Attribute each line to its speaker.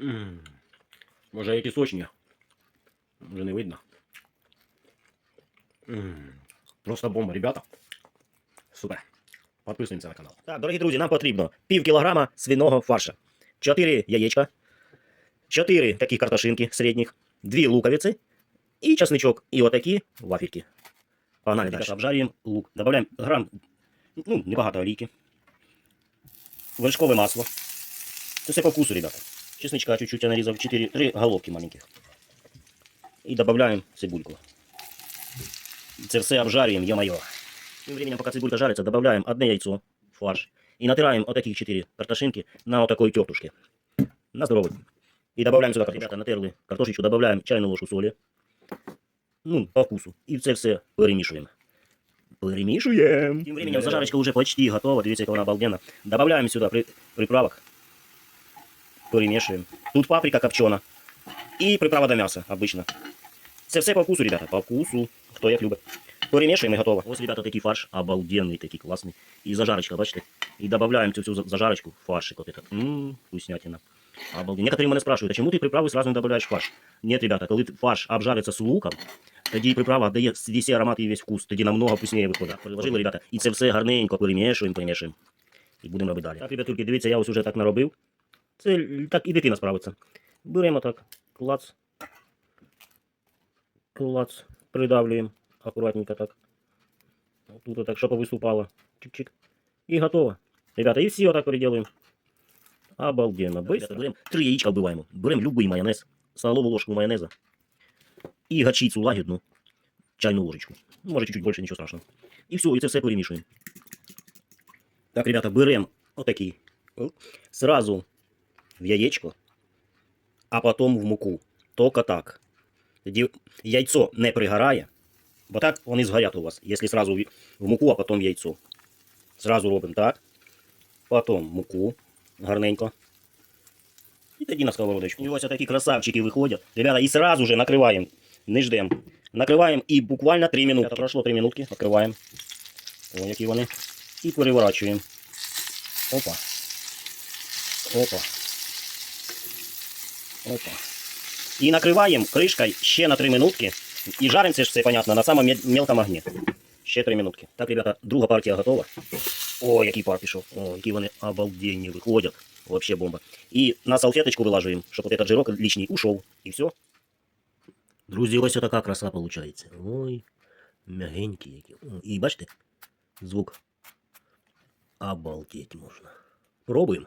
Speaker 1: М. Може які сочні? Вже не видно. Просто бомба, ребята. Супер. Підписуємося на канал.
Speaker 2: Так, дорогі друзі, нам потрібно пів кілограма свиного фарша, 4 яєчка, 4 такі картошинки середніх, 2 луковиці і часничок. І отакі вафельки. Погнали далі. Обжарюємо лук. Добавляємо грам, ну, небагато олійки. Вершкове масло. Це все по вкусу, ребята. Чесничка чуть-чуть я нарізав, 4, 3 головки маленьких. І додаємо цибульку. Це все обжарюємо, ё-моё. Тем временем, пока цибулька жарится, добавляем одно яйцо в фарш. И натираем вот таких 4 картошинки на вот такой тертушке. На здоровый. И добавляем сюда картошку. Ребята, натерли картошечку, добавляем чайную ложку соли. Ну, по вкусу. И це все перемішуємо. Перемішуємо. Тем временем зажарочка уже почти готова. Дивіться, яка вона обалденна. Добавляем сюда при, приправок. Перемішуємо. Тут паприка копчена. І приправа до м'яса, обычно. Це все по вкусу, ребята, по вкусу. Хто як любить. Перемішуємо і готово. Ось, ребята, такий фарш обалденний, такий класний. І зажарочка, бачите? І додаємо цю всю зажарочку в фаршик. Вот этот. Ммм, вкуснятина. Обалденно. Некоторые мене спрашивают, а чому ти приправи сразу не додаєш в фарш? Нет, ребята, коли фарш обжариться з луком, тоді приправа дає весь аромат і весь вкус, тоді намного вкусніше виходить. Переложили, ребята, і це все гарненько перемішуємо, перемішуємо. І будемо робити далі. Так, ребятульки, дивіться, я ось уже так наробив. Це так і дитина справиться. Беремо так, клац. Клац. Придавлюємо акуратненько так. Тут так, щоб виступало. Чик-чик. І готово. Ребята, і всі отак переделуємо. Обалденно. Быстро. Три яєчка вбиваємо. Беремо любий майонез, столову ложку майонеза. І гачицю лагідну, чайну ложечку. Може чуть-чуть більше, нічого страшного. І все, і це все перемішуємо. Так, ребята, беремо отакий. Сразу в яєчко, а потім в муку. Тільки так. Тоді яйцо не пригорає, бо так вони згорять у вас. Якщо сразу в в муку, а потім яйцо. Зразу робимо так. Потім муку гарненько. І тоді на сковородочку. І ось такі красавчики виходять. Ребята, і сразу же накриваємо. Не ждемо. Накриваємо і буквально 3 минутки. Пройшло 3 минутки. Відкриваємо. О, які вони. І переворачуємо. Опа. Опа. Опа. І накриваємо кришкою ще на 3 минутки. І жаримо це ж все, понятно, на самому мел- мелкому огні. Ще 3 минутки. Так, ребята, друга партія готова. О, який пар пішов. О, які вони обалденні виходять. Вообще бомба. І на салфеточку вилажуємо, щоб от этот жирок лишній ушов. І все. Друзі, ось така краса виходить. Ой, мягенькі які. І бачите, звук. Обалдеть можна. Пробуємо.